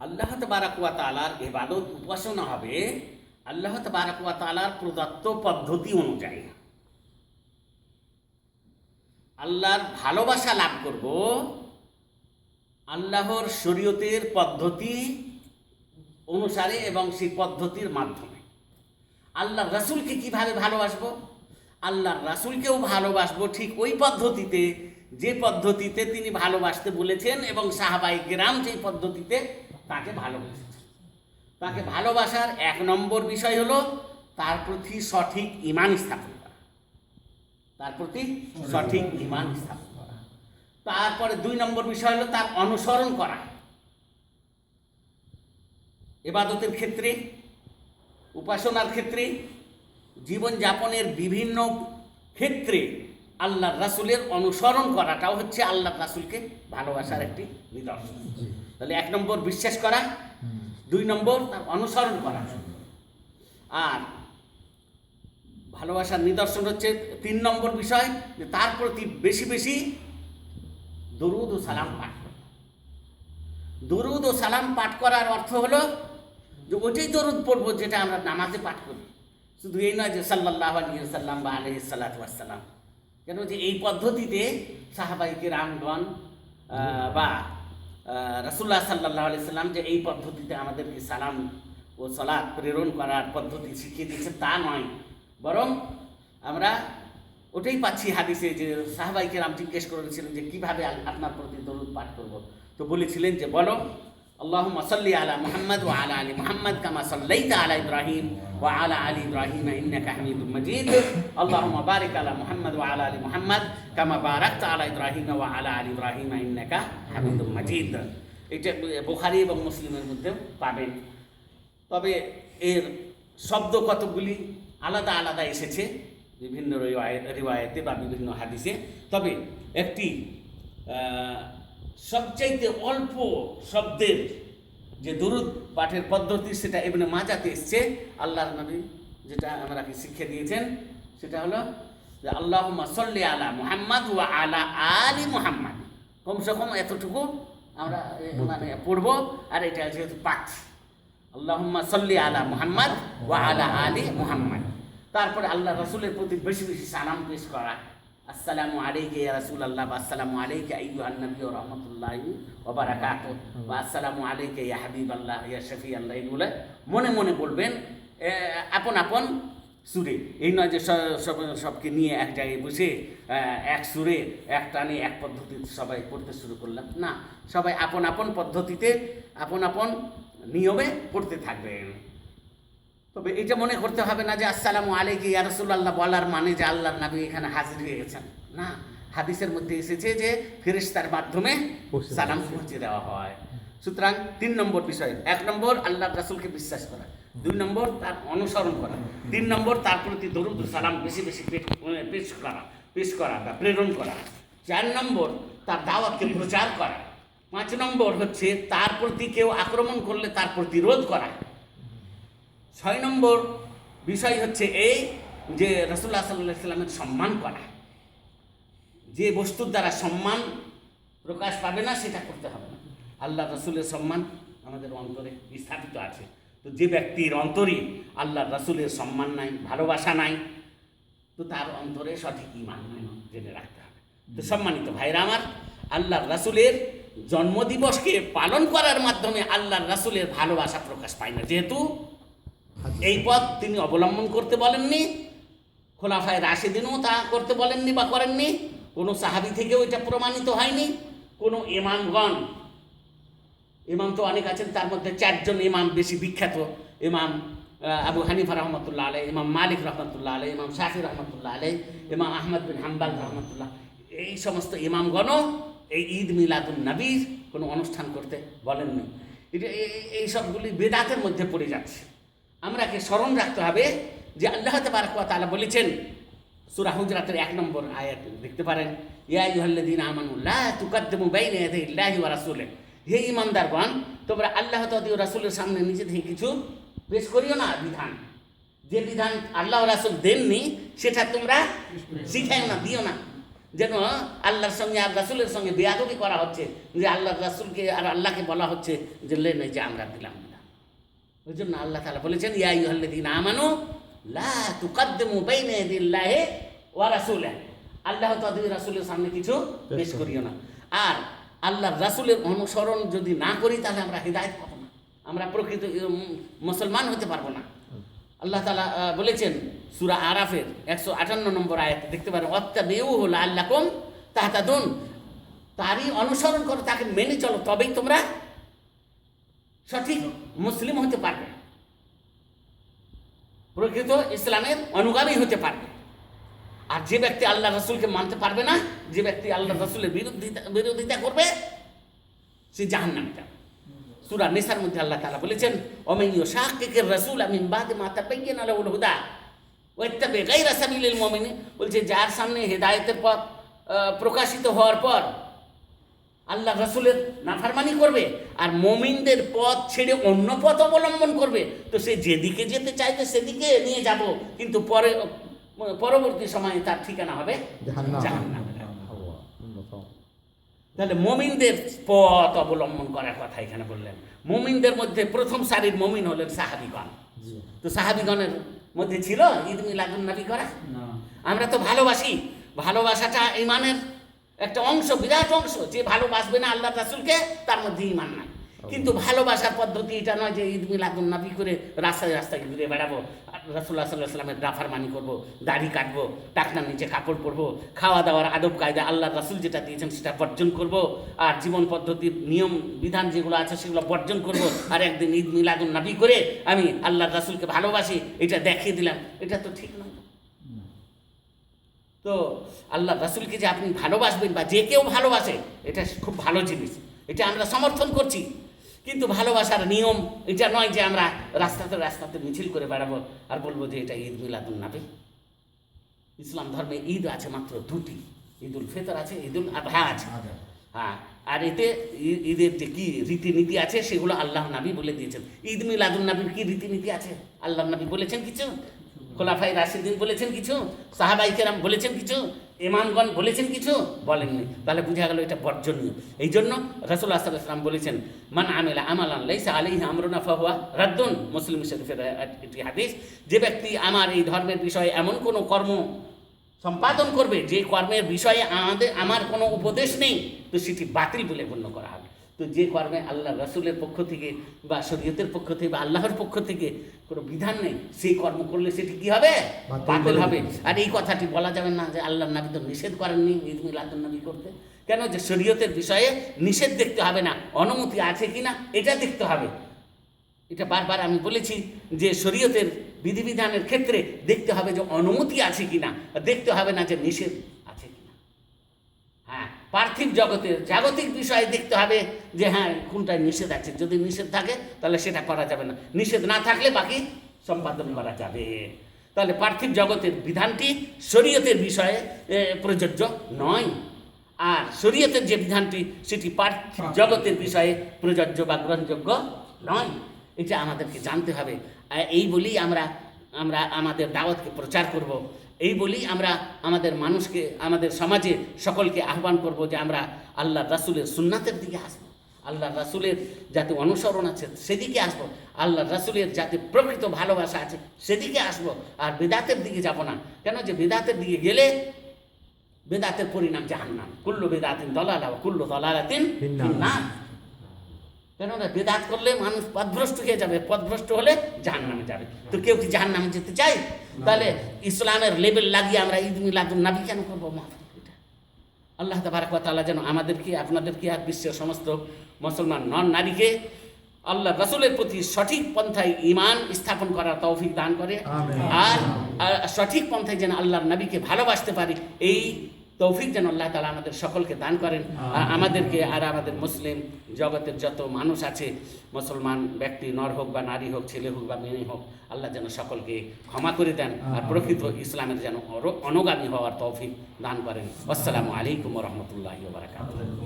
আল্লাহ তবারাকুয়া তালার এবাদত উপাসনা হবে। আল্লাহ তবারাকুয়া তালার প্রদত্ত পদ্ধতি অনুযায়ী। আল্লাহর ভালোবাসা লাভ করব। আল্লাহর শরীয়তের পদ্ধতি অনুসারে এবং সেই পদ্ধতির মাধ্যমে। আল্লাহ রাসূলকে কীভাবে ভালোবাসব? আল্লাহ রাসূলকেও ভালোবাসবো ঠিক ওই পদ্ধতিতে, যে পদ্ধতিতে তিনি ভালোবাসতে বলেছেন এবং সাহাবাই গ্রাম যেই পদ্ধতিতে তাকে ভালোবেসেছেন তাকে ভালোবাসার এক নম্বর বিষয় হলো তার প্রতি সঠিক ইমান স্থাপন করা। তার প্রতি সঠিক ইমান স্থাপন করা। তারপরে দুই নম্বর বিষয় হলো তার অনুসরণ করা। এবাদতের ক্ষেত্রে, উপাসনার ক্ষেত্রে, জীবনযাপনের বিভিন্ন ক্ষেত্রে আল্লাহ রাসুলের অনুসরণ করাটাও হচ্ছে আল্লাহ রাসুলকে ভালোবাসার একটি নিদর্শন। তাহলে এক নম্বর বিশ্বাস করা, দুই নম্বর তার অনুসরণ করা। আর ভালোবাসার নিদর্শন হচ্ছে তিন নম্বর বিষয়, যে তার প্রতি বেশি বেশি দরুদ ও সালাম পাঠ করা। দরুদ ও সালাম পাঠ করার অর্থ হলো যে ওটাই দরুদ পড়ব যেটা আমরা নামাজে পাঠ করি। শুধু এই নয় যে সাল্লাহ আলী সাল্লাম বা আলহ সাল্লাতাম কেন যে এই পদ্ধতিতে সাহাবাইকে রামগণ বা রসুল্লাহ সাল্লাহ আলি সাল্লাম যে এই পদ্ধতিতে আমাদেরকে সালাম ও সালাদ প্রেরণ করার পদ্ধতি শিখিয়ে দিয়েছে তা নয়। বরং আমরা ওটাই পাচ্ছি হাদিসে যে সাহাবাইকে রাম জিজ্ঞেস করেছিলেন যে কীভাবে আপনার প্রতি দরুদ পাঠ করব। তো বলেছিলেন যে বলো اللهم صل على محمد وعلى ال محمد كما صليت على ابراهيم وعلى ال ابراهيم انك حميد مجيد اللهم بارك على محمد وعلى ال محمد كما باركت على ابراهيم وعلى ال ابراهيم انك حميد مجيد এটা বুখারী এবং মুসলিমের মধ্যে পাবেন তবে এর শব্দ কতগুলি আলাদা আলাদা এসেছে বিভিন্ন রিওয়ায়ে- রিওয়ায়েতে বা বিভিন্ন হাদিসে তবে একটি আহ, সবচাইতে অল্প শব্দের যে দুরুদ পাঠের পদ্ধতি সেটা এমনি মাজাতে এসছে। আল্লাহর নবী যেটা আমাকে শিক্ষা দিয়েছেন সেটা হলো যে আল্লাহ সল্লি আলা মুহাম্মদ ওয়া আলা আলি মুহাম্মদ। কমসে কম এতটুকু আমরা মানে পড়ব আর এটা যেহেতু পাচ্ছি আল্লাহুম্মা সাল্লি আলা মুহাম্মদ ওয়া আলা আলি মুহাম্মদ। তারপরে আল্লাহ রসুলের প্রতি বেশি বেশি সালাম পেশ করা। আসসালামু আলাইকা ইয়া রাসূলুল্লাহ বা আসসালামু আলাইকা আইয়ুহান নবী ওয়া রাহমাতুল্লাহি ওয়া বারাকাতুহু। বা আসসালামু আলাইকা ইয়া হাবিবাল্লাহ ইয়া শফিআল্লাহ এগুলো মনে মনে বলবেন। আপন আপন সুরে। এই নয় যে সব সবকে নিয়ে এক জায়গায় বসে এক সুরে এক টানে এক পদ্ধতিতে সবাই পড়তে শুরু করলাম। না সবাই আপন আপন পদ্ধতিতে আপন আপন নিয়মে পড়তে থাকবেন। তবে এটা মনে করতে হবে না যে আসসালামু আলাইকুম ইয়া রাসূলুল্লাহ বলার মানে যে আল্লাহর নবী এখানে হাজির হয়ে গেছেন না হাদিসের মধ্যে এসেছে যে ফেরেশতার মাধ্যমে সালাম পৌঁছে দেওয়া হয়। সুতরাং তিন নম্বর বিষয় এক নম্বর আল্লাহ রাসূলকে বিশ্বাস করা দুই নম্বর তার অনুসরণ করা তিন নম্বর তার প্রতি দরুদ সালাম বেশি বেশি পেশ- পেশ করা পেশ করা বা প্রেরণ করা। চার নম্বর তার দাওয়াতকে প্রচার করা। পাঁচ নম্বর হচ্ছে তার প্রতি কেউ আক্রমণ করলে তার প্রতিরোধ করা। ছয় নম্বর বিষয় হচ্ছে এই যে রসুল্লাহ সাল্লাহ সাল্লামের সম্মান করা। যে বস্তুর দ্বারা সম্মান প্রকাশ পাবে না, সেটা করতে হবে না। আল্লাহ রসুলের সম্মান আমাদের অন্তরে স্থাপিত আছে। তো যে ব্যক্তির অন্তরে আল্লাহ রসুলের সম্মান নাই, ভালোবাসা নাই, তো তার অন্তরে সঠিক ইমান জেনে রাখতে হবে। তো সম্মানিত ভাইরা আমার আল্লাহ রাসুলের জন্মদিবসকে পালন করার মাধ্যমে আল্লাহ রাসুলের ভালোবাসা প্রকাশ পায় না। যেহেতু এই পথ তিনি অবলম্বন করতে বলেননি, খোলাফায় রাশেদিনও তা করতে বলেননি বা করেননি, কোনো সাহাবি থেকেও এটা প্রমাণিত হয়নি, কোনো ইমামগণ, ইমাম তো অনেক আছেন, তার মধ্যে চারজন ইমাম বেশি বিখ্যাত, ইমাম আবু হানিফা রহমতুল্লাহ আলাই ইমাম মালিক রহমতুল্লাহ আলাই ইমাম শাফি রহমতুল্লাহ আলাই ইমাম আহমদ বিন হাম্বাল রহমতুল্লাহ, এই সমস্ত ইমামগণও এই ঈদ মিলাদুল নবীর কোনো অনুষ্ঠান করতে বলেননি। এটা এই সবগুলি বেদাতের মধ্যে পড়ে যাচ্ছে। আমরাকে স্মরণ রাখতে হবে যে আল্লাহ তালা বলেছেন, সূরা হুজরাতের এক নম্বর আয়াত দেখতে পারেন, ইয়া আইয়ুহাল্লাযীনা আমানু লা তুকাদ্দিমু বাইনা ইল্লাহি ওয়া রাসূলিহি। হে ঈমানদারগণ, তোমরা আল্লাহ ও রাসূলের সামনে নিজে থেকে কিছু পেশ করিও না বিধান। যে বিধান আল্লাহ রাসূল দেননি, সেটা তোমরা শিখাইও না, দিও না। যেন আল্লাহর সঙ্গে আর রাসুলের সঙ্গে বেয়াদবি করা হচ্ছে, যে আল্লাহ রাসুলকে আর আল্লাহকে বলা হচ্ছে যে লেন এই যে আমরা দিলাম ওই জন্য আল্লাহ তালা বলেছেন ইয়াই দিন আমানু লা তুকাদ্দিমু বাইনা ইয়াদিল্লাহি ওয়া রাসূলিহি। আল্লাহ তাদের রাসূলের সামনে কিছু পেশ করিও না। আর আল্লাহর রাসূলের অনুসরণ যদি না করি তাহলে আমরা হৃদায়ত পাবো না। আমরা প্রকৃত মুসলমান হতে পারব না। আল্লাহ তালা বলেছেন সুরা আরাফের একশো আটান্ন নম্বর আয়াত দেখতে পারেন অত্যা বেউ হল আল্লাহ কম তাহাতা দুন তারই অনুসরণ করো তাকে মেনে চলো তবেই তোমরা সঠিক মুসলিম হতে পারবে প্রকৃত ইসলামের অনুগামী হতে পারবে। আর যে ব্যক্তি আল্লাহ রসুলকে মানতে পারবে না, যে ব্যক্তি আল্লাহ রসুলের বিরোধিতা বিরোধিতা করবে, সে জাহান্নামে যাবে সুরা নিসার মধ্যে আল্লাহ তাআলা বলেছেন ওমাইয়ু শাকিকের রাসূল আমিন বাদে মা তাবাyyana লাহুল হুদা, ওয়াত্তাবি গায়রা সাবিলিল মমিনী বলছে, যার সামনে হেদায়তের পথ প্রকাশিত হওয়ার পর আল্লাহ রসুলের নাফরমানি করবে আর মমিনদের পথ ছেড়ে অন্য পথ অবলম্বন করবে। তো সে যেদিকে যেতে চাইবে সেদিকে নিয়ে যাব কিন্তু পরে পরবর্তী সময়ে তার ঠিকানা হবে জাহান্নাম। তাহলে মমিনদের পথ অবলম্বন করার কথা এখানে বললেন। মমিনদের মধ্যে প্রথম সারির মমিন হলেন সাহাবিগণ। তো সাহাবিগণের মধ্যে ছিল ঈদ মিলাদুন নবী করা? আমরা তো ভালোবাসি। ভালোবাসাটা ইমানের একটা অংশ বিরাট অংশ যে ভালোবাসবে না আল্লাহ রাসুলকে তার মধ্যে ইমান নাই। কিন্তু ভালোবাসার পদ্ধতি এটা নয় যে ঈদ মিলাদুন নবী করে রাস্তায় রাস্তায় ঘুরে বেড়াবো রাসুল্লাহ সাল্লাহ সাল্লামের ডাফারমানি করব দাড়ি কাটবো টাকনার নিচে কাপড় পরবো খাওয়া দাওয়ার আদব কায়দা আল্লাহ রাসুল যেটা দিয়েছেন সেটা বর্জন করব আর জীবন পদ্ধতির নিয়ম বিধান যেগুলো আছে সেগুলো বর্জন করব আর একদিন ঈদ মিলাদুন নবী করে আমি আল্লাহ রাসুলকে ভালোবাসি এটা দেখিয়ে দিলাম। এটা তো ঠিক নয় তো আল্লাহ রাসুলকে যে আপনি ভালোবাসবেন বা যে কেউ ভালোবাসে এটা খুব ভালো জিনিস। এটা আমরা সমর্থন করছি। কিন্তু ভালোবাসার নিয়ম এটা নয় যে আমরা রাস্তাতে রাস্তাতে মিছিল করে বেড়াবো আর বলব যে এটা ঈদ মিলাদুল নাবি। ইসলাম ধর্মে ঈদ আছে মাত্র দুটি। ঈদুল ফেতর আছে ঈদুল আধা আছে। হ্যাঁ আর এতে ঈদের যে কী রীতিনীতি আছে সেগুলো আল্লাহ নাবি বলে দিয়েছেন। ঈদ মিলাদুল নাবির কী রীতিনীতি আছে? আল্লাহ নাবি বলেছেন কিছু? খোলাফাই রাশিদিন বলেছেন কিছু, সাহাবাই কেরাম বলেছেন কিছু ইমানগণ বলেছেন কিছু? বলেননি। তাহলে বোঝা গেল এটা বর্জনীয়। এই জন্য রসুল্লাহ সাল্লাম বলেছেন, মান আমেলা আমালান লাইসা আলাইহি আমরুনা ফাহুয়া রাদ্দুন। মুসলিম শরীফের একটি হাদিস, যে ব্যক্তি আমার এই ধর্মের বিষয়ে এমন কোনো কর্ম সম্পাদন করবে, যে কর্মের বিষয়ে আমাদের, আমার কোনো উপদেশ নেই, তো সেটি বাতিল বলে গণ্য করা তো যে কর্মে আল্লাহ রসুলের পক্ষ থেকে বা শরীয়তের পক্ষ থেকে বা আল্লাহর পক্ষ থেকে কোনো বিধান নেই সেই কর্ম করলে সেটি কি হবে? বাতিল হবে। আর এই কথাটি বলা যাবে না যে আল্লাহ নবী তো নিষেধ করেননি ঈদ নবী করতে। কেন? যে শরীয়তের বিষয়ে নিষেধ দেখতে হবে না অনুমতি আছে কি না এটা দেখতে হবে। এটা বারবার আমি বলেছি যে শরীয়তের বিধিবিধানের ক্ষেত্রে দেখতে হবে যে অনুমতি আছে কিনা। দেখতে হবে না যে নিষেধ পার্থিব জগতের জাগতিক বিষয়ে দেখতে হবে যে হ্যাঁ কোনটায় নিষেধ আছে। যদি নিষেধ থাকে, তাহলে সেটা করা যাবে না। নিষেধ না থাকলে বাকি সম্পাদন করা যাবে। তাহলে পার্থিব জগতের বিধানটি শরীয়তের বিষয়ে প্রযোজ্য নয়। আর শরীয়তের যে বিধানটি, সেটি পার্থিব জগতের বিষয়ে প্রযোজ্য বা গ্রহণযোগ্য নয়। এটা আমাদেরকে জানতে হবে। এই বলেই আমরা আমরা আমাদের দাওয়াতকে প্রচার করব। এই বলেই আমরা আমাদের মানুষকে, আমাদের সমাজে সকলকে আহ্বান করব যে আমরা আল্লাহ রাসুলের সুন্নাতের দিকে আসব। আল্লাহ রাসুলের যাতে অনুসরণ আছে সেদিকে আসব। আল্লাহ রাসুলের যাতে প্রকৃত ভালোবাসা আছে সেদিকে আসব। আর বেদাতের দিকে যাব না। কেন যে বেদাতের দিকে গেলে বেদাতের পরিণাম জাহান্নাম। কুল্লু বেদাতিন দলালা কুল্লু দলালাতিন ফিন্নার। কেননা বেদাত করলে মানুষ পথভ্রষ্ট হয়ে যাবে পথভ্রষ্ট হলে জাহান নামে যাবে। তো কেউ কি জাহান নামে যেতে চায়? তাহলে ইসলামের লেবেল লাগিয়ে আমরা ঈদ মিলাদুল নাবি কেন করব? এটা? আল্লাহ তাবারাক ওয়া তাআলা যেন আমাদেরকে আপনাদেরকে আর বিশ্বের সমস্ত মুসলমান নন নারীকে আল্লাহ রাসূলের প্রতি সঠিক পন্থায় ঈমান স্থাপন করার তৌফিক দান করে। আর সঠিক পন্থায় যেন আল্লাহর নবীকে ভালোবাসতে পারি এই তৌফিক যেন আল্লাহ তালা আমাদের সকলকে দান করেন। আর আমাদেরকে আর আমাদের মুসলিম জগতের যত মানুষ আছে মুসলমান ব্যক্তি নর হোক বা নারী হোক ছেলে হোক বা মেয়ে হোক আল্লাহ যেন সকলকে ক্ষমা করে দেন আর প্রকৃত ইসলামের যেন অনুগামী হওয়ার তৌফিক দান করেন। আসসালামু আলাইকুম রহমতুল্লাহ বারাকাতুহ।